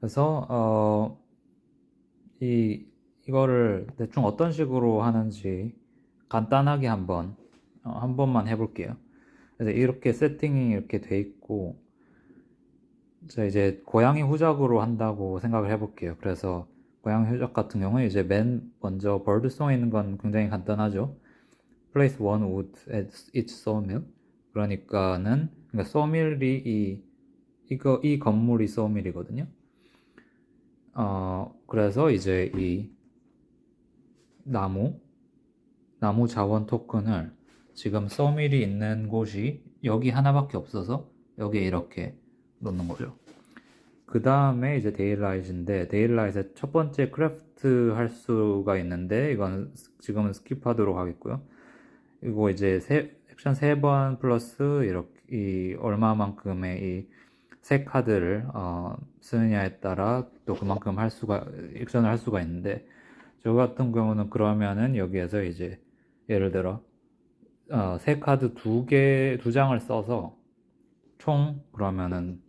그래서 어, 이 이거를 대충 어떤 식으로 하는지 간단하게 한번 어, 한 번만 해볼게요. 그래서 이렇게 세팅이 이렇게 돼 있고 자 이제 고양이 후적으로 한다고 생각을 해볼게요. 그래서 고양이 후적 같은 경우는 이제 맨 먼저 birdsong에 있는 건 굉장히 간단하죠. Place one wood at each sawmill. 그러니까는 그러니까 sawmill이 이 이거 이 건물이 sawmill이거든요. 어 그래서 이제 이 나무 나무 자원 토큰을 지금 sawmill이 있는 곳이 여기 하나밖에 없어서 여기에 이렇게 놓는 거죠. 그 다음에 이제 데일라이트인데 데일라이트의 첫 번째 크래프트 할 수가 있는데 이건 지금은 스킵하도록 하겠고요. 이거 이제 세, 액션 세번 플러스 이렇게 이 얼마만큼의 이 세 카드를 어, 쓰느냐에 따라 또 그만큼 할 수가 액션을 할 수가 있는데 저 같은 경우는 그러면은 여기에서 이제 예를 들어 어, 세 카드 두 개, 두 장을 써서 총 그러면은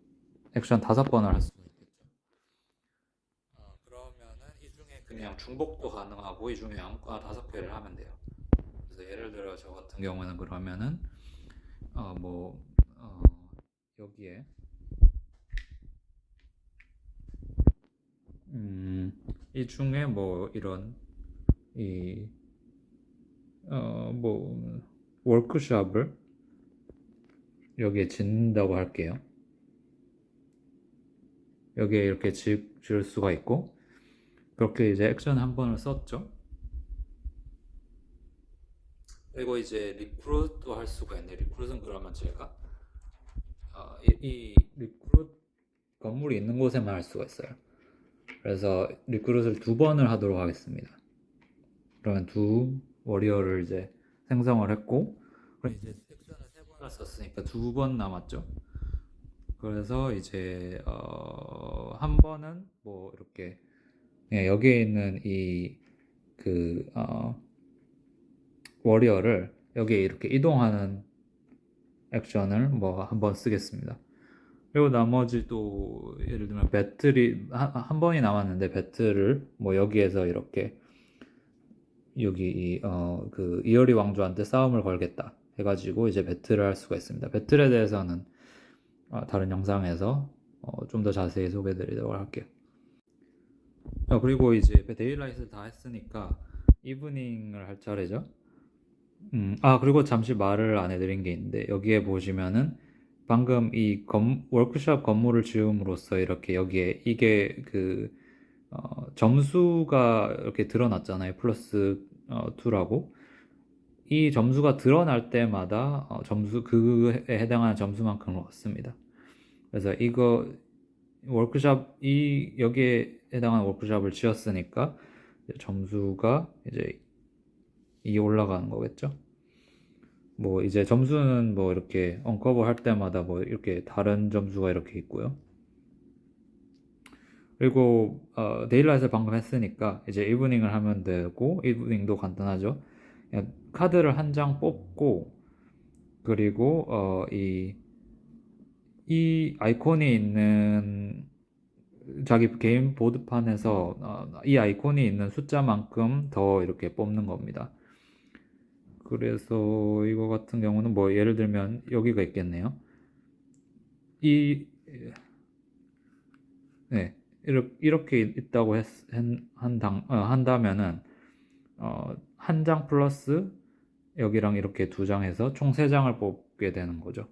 액션 다섯 번을 할 수가 있겠죠. 어, 그러면은 이 중에 그냥 중복도 가능하고 이 중에 아무거나 다섯 개를 하면 돼요. 그래서 예를 들어 저 같은 경우는 그러면은 어뭐 어, 여기에 음, 이 중에 뭐 이런 이 어 뭐 워크숍을 여기에 짓는다고 할게요. 여기에 이렇게 지, 지을 수가 있고 그렇게 이제 액션 한 번을 썼죠. 그리고 이제 리크루트도 할 수가 있네. 리크루트는 그러면 제가 어, 이, 이 리크루트 건물이 있는 곳에만 할 수가 있어요. 그래서 리크루트를 두 번을 하도록 하겠습니다. 그러면 두 워리어를 이제 생성을 했고 그럼 이제 섹션을 세 번을 썼으니까 두 번 남았죠. 그래서 이제 어, 한 번은 뭐 이렇게 예, 여기에 있는 이그 어, 워리어를 여기에 이렇게 이동하는 액션을 뭐 한번 쓰겠습니다. 그리고 나머지 또 예를 들면 배틀이 한, 한 번이 남았는데 배틀을 뭐 여기에서 이렇게 여기 이 어 그 이어리 왕조한테 싸움을 걸겠다 해가지고 이제 배틀을 할 수가 있습니다. 배틀에 대해서는 어, 다른 영상에서 어, 좀 더 자세히 소개해드리도록 할게요. 어, 그리고 이제 데일라이트를 다 했으니까 이브닝을 할 차례죠. 음, 아 그리고 잠시 말을 안 해드린 게 있는데 여기에 보시면은 방금 이 건, 워크숍 건물을 지음으로써 이렇게 여기에 이게 그 어, 점수가 이렇게 드러났잖아요. 플러스 어, 2라고. 이 점수가 드러날 때마다 어, 점수 그에 해당하는 점수만큼을 얻습니다. 그래서 이거 워크숍 이 여기에 해당하는 워크숍을 지었으니까 점수가 이제 이 올라가는 거겠죠. 뭐 이제 점수는 뭐 이렇게 언커버 할 때마다 뭐 이렇게 다른 점수가 이렇게 있고요. 그리고 어, 데일라이트를 방금 했으니까 이제 이브닝을 하면 되고 이브닝도 간단하죠. 카드를 한 장 뽑고 그리고 어, 이, 이 아이콘이 있는 자기 개인 보드판에서 어, 이 아이콘이 있는 숫자만큼 더 이렇게 뽑는 겁니다. 그래서 이거 같은 경우는 뭐 예를 들면 여기가 있겠네요. 이 네, 이렇게, 있다고 했, 한당, 어, 한다면은 어, 한 장 플러스 여기랑 이렇게 두 장 해서 총 세 장을 뽑게 되는 거죠.